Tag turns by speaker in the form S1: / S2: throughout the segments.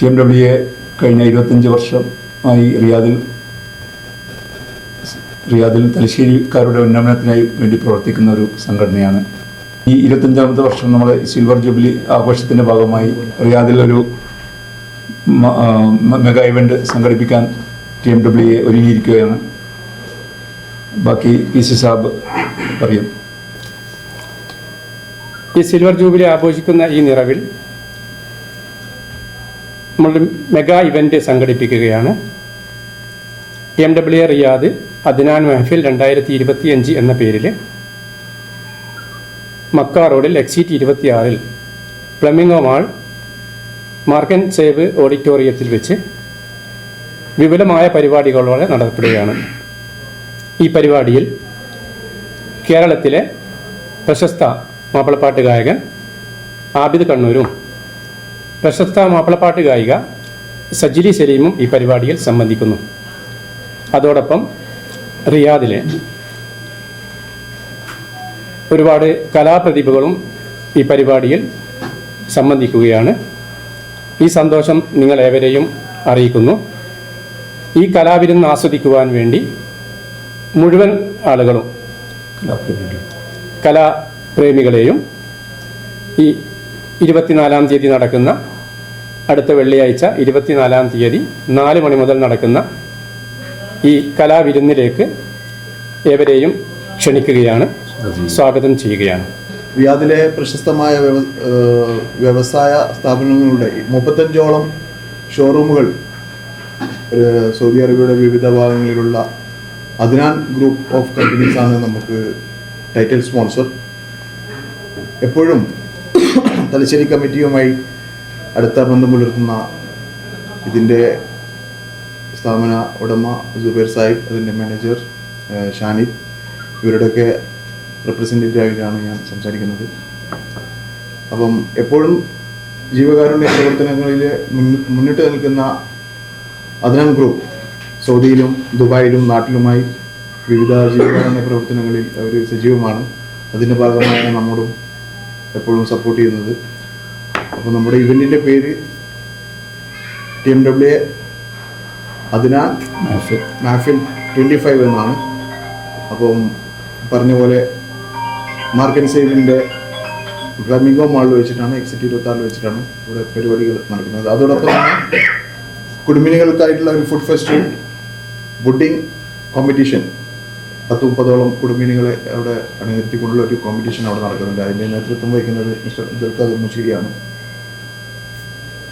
S1: T M W കഴിഞ്ഞ ഇരുപത്തഞ്ച് വർഷമായി റിയാദിൽ റിയാദിൽ തലശ്ശേരിക്കാരുടെ ഉന്നമനത്തിനായി വേണ്ടി പ്രവർത്തിക്കുന്ന ഒരു സംഘടനയാണ്. ഈ ഇരുപത്തഞ്ചാമത്തെ വർഷം നമ്മൾ സിൽവർ ജൂബിലി ആഘോഷത്തിന്റെ ഭാഗമായി റിയാദിൽ ഒരു മെഗാ ഇവന്റ് സംഘടിപ്പിക്കാൻ ടി എം ഡബ്ല്യു എ ഒരുങ്ങിയിരിക്കുകയാണ്. ബാക്കി പി സി സാബ് പറയും.
S2: ഈ സിൽവർ ജൂബിലി ആഘോഷിക്കുന്ന ഈ നിറവിൽ നമ്മൾ mega event സംഘടിപ്പിക്കുകയാണ്. M W A Riyadh Adnan Mehfil രണ്ടായിരത്തി ഇരുപത്തി അഞ്ച് എന്ന പേരിൽ മക്ക റോഡിൽ എക്സിറ്റ് ഇരുപത്തിയാറിൽ പ്ലമിംഗോ മാൾ മാർക്കൻ സേവ് ഓഡിറ്റോറിയത്തിൽ വെച്ച് വിപുലമായ പരിപാടികളോടെ നടത്തപ്പെടുകയാണ്. ഈ പരിപാടിയിൽ കേരളത്തിലെ പ്രശസ്ത മാപ്പിളപ്പാട്ട് ഗായകൻ ആബിദ് കണ്ണൂരും പ്രശസ്ത മാപ്പിളപ്പാട്ട് ഗായിക സജിലി സലീമും ഈ പരിപാടിയിൽ സംബന്ധിക്കുന്നു. അതോടൊപ്പം റിയാദിലെ ഒരുപാട് കലാപ്രതിഭകളും ഈ പരിപാടിയിൽ സംബന്ധിക്കുകയാണ്. ഈ സന്തോഷം നിങ്ങൾ ഏവരെയും അറിയിക്കുന്നു. ഈ കലാവിരുന്ന് ആസ്വദിക്കുവാൻ വേണ്ടി മുഴുവൻ ആളുകളും കലാപ്രേമികളെയും ഈ ഇരുപത്തിനാലാം തീയതി നടക്കുന്ന അടുത്ത വെള്ളിയാഴ്ച ഇരുപത്തിനാലാം തീയതി നാല് മണി മുതൽ നടക്കുന്ന ഈ കലാവിരുന്നിലേക്ക് ഏവരെയും ക്ഷണിക്കുകയാണ്. സ്വാഗതം ചെയ്യുകയാണ്.
S3: റിയാദിലെ പ്രശസ്തമായ വ്യവസായ സ്ഥാപനങ്ങളുടെ മുപ്പത്തഞ്ചോളം ഷോറൂമുകൾ സൗദി അറേബ്യയുടെ വിവിധ ഭാഗങ്ങളിലുള്ള അദ്നാൻ ഗ്രൂപ്പ് ഓഫ് കമ്പനീസ് ആണ് നമുക്ക് ടൈറ്റിൽ സ്പോൺസർ. എപ്പോഴും തലശ്ശേരി കമ്മിറ്റിയുമായി അടുത്ത ബന്ധം പുലർത്തുന്ന ഇതിന്റെ സ്ഥാപന ഉടമ സുബൈർ സാഹിബ് അതിന്റെ മാനേജർ ഷാനിദ് ഇവരുടെയൊക്കെ റെപ്രസെന്റേറ്റീവ് ആയിട്ടാണ് ഞാൻ സംസാരിക്കുന്നത്. അപ്പം എപ്പോഴും ജീവകാരുണ്യ പ്രവർത്തനങ്ങളിൽ മുന്നിട്ട് നിൽക്കുന്ന അദ്നാൻ ഗ്രൂപ്പ് സൗദിയിലും ദുബായിലും നാട്ടിലുമായി വിവിധ ജീവകാരുണ്യ പ്രവർത്തനങ്ങളിൽ അവർ സജീവമാണ്. അതിന്റെ ഭാഗമായാണ് നമ്മോടും എപ്പോഴും സപ്പോർട്ട് ചെയ്യുന്നത്. അപ്പോൾ നമ്മുടെ ഇവന്റിന്റെ പേര് ടി എം ഡബ്ല്യു എ
S1: അതിനാൽ
S3: മാഫിൽ ട്വന്റി ഫൈവ് എന്നാണ്. അപ്പം പറഞ്ഞ പോലെ മാർക്കറ്റ് സേവിന്റെ ഫ്ലമിംഗോ മാളിൽ വെച്ചിട്ടാണ് എക്സിറ്റ് ഇരുപത്തി ആറിൽ വെച്ചിട്ടാണ് ഇവിടെ പരിപാടികൾ നടക്കുന്നത്. അതോടൊപ്പം തന്നെ കുടുംബിനികൾക്കായിട്ടുള്ള ഒരു ഫുഡ് ഫെസ്റ്റ് ബുഡിങ് കോമ്പറ്റീഷൻ. പത്ത് മുപ്പതോളം കുടുംബിനികളെ അവിടെ അണിനിർത്തിക്കൊണ്ടുള്ള ഒരു കോമ്പറ്റീഷൻ അവിടെ നടക്കുന്നുണ്ട്. അതിന്റെ നേതൃത്വം വഹിക്കുന്നത് മിസ്റ്റർ ദുർഗാദ് മുച്ചിരിയാണ്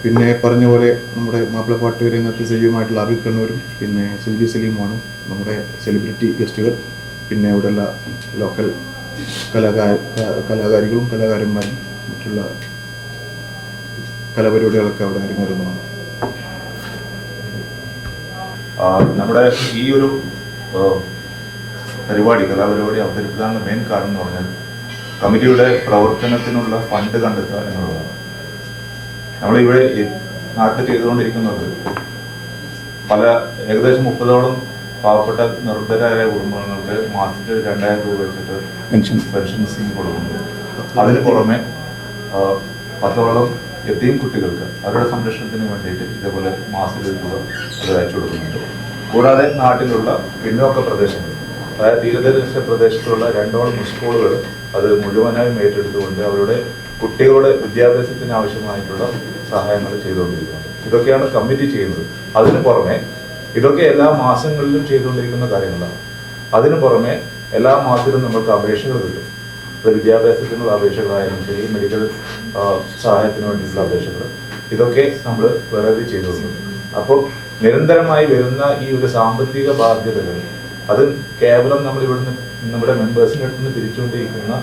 S3: പിന്നെ പറഞ്ഞ പോലെ നമ്മുടെ മാപ്പിളപ്പാട്ട് രംഗത്ത് സജീവമായിട്ടുള്ള അബിദ് കണ്ണൂരും പിന്നെ സുൽജി സലീമുമാണ് നമ്മുടെ സെലിബ്രിറ്റി ഗസ്റ്റുകൾ പിന്നെ ഇവിടെയുള്ള ലോക്കൽ കലാകാര കലാകാരികളും കലാകാരന്മാരും മറ്റുള്ള കലാപരിപാടികളൊക്കെ അവിടെ അരങ്ങേറുന്നതാണ്.
S4: നമ്മുടെ ഈ ഒരു പരിപാടി കലാപരിപാടി അവതരിപ്പിക്കാനുള്ള മെയിൻ കാരണം എന്ന് പറഞ്ഞാൽ കമ്മിറ്റിയുടെ പ്രവർത്തനത്തിനുള്ള ഫണ്ട് കണ്ടെത്തുക എന്നുള്ളതാണ്. നമ്മളിവിടെ നാട്ടിൽ ചെയ്തുകൊണ്ടിരിക്കുന്നത് പല ഏകദേശം മുപ്പതോളം പാവപ്പെട്ട നിർദ്ധരായ കുടുംബങ്ങൾക്ക് മാസത്തിൽ രണ്ടായിരം രൂപ വെച്ചിട്ട്
S1: പെൻഷൻ
S4: പെൻഷൻ സ്കീം കൊടുക്കുന്നുണ്ട്. അതിന് പുറമെ പത്തോളം എത്തിയും കുട്ടികൾക്ക് അവരുടെ സംരക്ഷണത്തിന് വേണ്ടിയിട്ട് ഇതേപോലെ മാസത്തിൽ തുക അത് അയച്ചു കൊടുക്കുന്നുണ്ട്. കൂടാതെ നാട്ടിലുള്ള പിന്നോക്ക പ്രദേശങ്ങൾ അതായത് തീരദേശ പ്രദേശത്തുള്ള രണ്ടോളം സ്കൂളുകൾ അത് മുഴുവനായും ഏറ്റെടുത്തുകൊണ്ട് അവരുടെ കുട്ടികളുടെ വിദ്യാഭ്യാസത്തിന് ആവശ്യമായിട്ടുള്ള സഹായങ്ങൾ ചെയ്തുകൊണ്ടിരിക്കുന്നത്. ഇതൊക്കെയാണ് കമ്മിറ്റി ചെയ്യുന്നത്. അതിന് പുറമെ ഇതൊക്കെ എല്ലാ മാസങ്ങളിലും ചെയ്തുകൊണ്ടിരിക്കുന്ന കാര്യങ്ങളാണ്. അതിനു പുറമെ എല്ലാ മാസത്തിലും നമുക്ക് അപേക്ഷകൾ കിട്ടും. അത് വിദ്യാഭ്യാസത്തിനുള്ള അപേക്ഷകളായാലും ശരി മെഡിക്കൽ സഹായത്തിന് വേണ്ടിയിട്ടുള്ള അപേക്ഷകൾ. ഇതൊക്കെ നമ്മൾ വേറെ ചെയ്തു കൊടുക്കുന്നു അപ്പോൾ നിരന്തരമായി വരുന്ന ഈ ഒരു സാമ്പത്തിക ബാധ്യതകൾ അത് കേവലം നമ്മൾ ഇവിടുന്ന് നമ്മുടെ മെമ്പേഴ്സിന്റെ അടുത്ത് നിന്ന് പിരിച്ചുകൊണ്ടിരിക്കുന്ന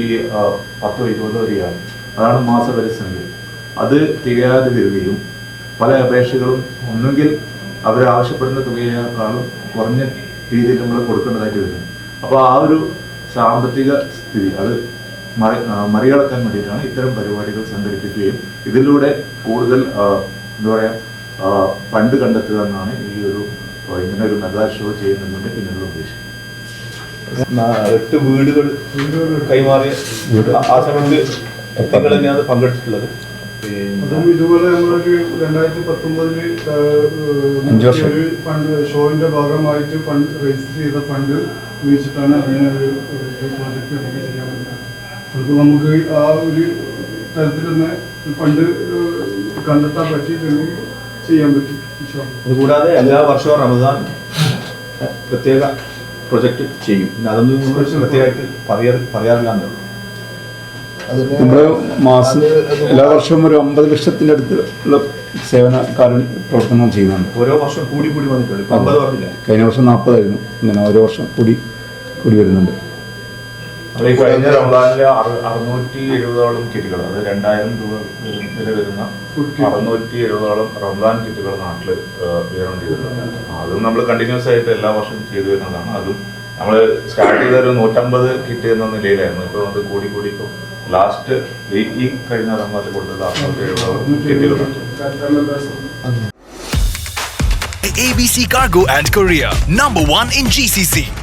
S4: ഈ പത്തോ ഇരുപതോ വരികയാണ്. അതാണ് മാസപരിസംഖ്യ. അത് തികയാതെ വരികയും പല അപേക്ഷകളും ഒന്നുകിൽ അവർ ആവശ്യപ്പെടുന്ന തുകയേക്കാളും കുറഞ്ഞ രീതിയിൽ നമ്മൾ കൊടുക്കേണ്ടതായിട്ട് വരും. അപ്പോൾ ആ ഒരു സാമ്പത്തിക സ്ഥിതി അത് മറികടക്കാൻ വേണ്ടിയിട്ടാണ് ഇത്തരം പരിപാടികൾ സംഘടിപ്പിക്കുകയും ഇതിലൂടെ കൂടുതൽ എന്താ പറയുക പണ്ട് കണ്ടെത്തുക എന്നാണ് ഈ ഒരു ഇങ്ങനെ ഒരു മെഗാ ഷോ ചെയ്യുന്നതിന്റെ പിന്നിലുള്ള ഉദ്ദേശം
S5: എട്ട് വീടുകൾ കൈമാറിയ ആ- ആ സമയത്ത് നിങ്ങൾ തന്നെയാണ് പങ്കെടുത്തിട്ടുള്ളത്.
S6: അതും ഇതുപോലെ നമ്മളൊരു രണ്ടായിരത്തി
S1: പത്തൊമ്പതിൽ
S6: ഒരു ഫണ്ട് ഷോയിന്റെ ഭാഗമായിട്ട് ഫണ്ട് രജിസ്റ്റർ ചെയ്ത ഫണ്ട് ഉപയോഗിച്ചിട്ടാണ് അങ്ങനെ ഒരു പ്രോജക്റ്റ് നമുക്ക് ചെയ്യാൻ പറ്റുന്നത്. അത് നമുക്ക് ആ ഒരു തരത്തിൽ തന്നെ ഫണ്ട് കണ്ടെത്താൻ പറ്റിയിട്ടുണ്ടെങ്കിൽ ചെയ്യാൻ പറ്റും.
S5: അതുകൂടാതെ എല്ലാ വർഷവും റമദാൻ പ്രത്യേക പ്രൊജക്ട് ചെയ്യും. പിന്നെ അതൊന്നും നമ്മൾ പ്രത്യേകമായിട്ട് പറയാ പറയാറില്ല
S3: അതിന്
S1: നമ്മൾ മാസം എല്ലാ വർഷവും ഒരു അമ്പത് ലക്ഷത്തിന്റെ അടുത്തുള്ള സേവനക്കാരൻ സേവന കാര്യം പ്രവർത്തനം ചെയ്യുന്നുണ്ട്.
S5: ഓരോ വർഷം കൂടി കൂടി വന്നിട്ടുണ്ട്.
S1: കഴിഞ്ഞ വർഷം നാൽപ്പതായിരുന്നു. ഇങ്ങനെ ഓരോ വർഷം കൂടി കൂടി വരുന്നുണ്ട്.
S4: കഴിഞ്ഞ റംസാനിലെ അറു- അറുന്നൂറ്റി എഴുപതോളം കിറ്റുകൾ അത് രണ്ടായിരം രൂപ വില വരുന്ന. അറുന്നൂറ്റി എഴുപതോളം റംസാൻ കിറ്റുകൾ നാട്ടിൽ വിതരണം ചെയ്തിട്ടുണ്ട്. അതും നമ്മൾ കണ്ടിന്യൂസ് ആയിട്ട് എല്ലാ വർഷവും ചെയ്തു വരുന്നതാണ്. അതും നമ്മൾ സ്റ്റാർട്ട് ചെയ്ത ഒരു നൂറ്റമ്പത് കിറ്റ് എന്ന നിലയിലായിരുന്നു. ഇപ്പോൾ അത് കൂടി കൂടി ഇപ്പോൾ ലാസ്റ്റ് ഈ കഴിഞ്ഞ റമദാനിൽ കൊടുത്തത് അറുന്നൂറ്റി എഴുപത് കിറ്റുകളുണ്ട്
S7: ABC Cargo and Korea, number one in GCC.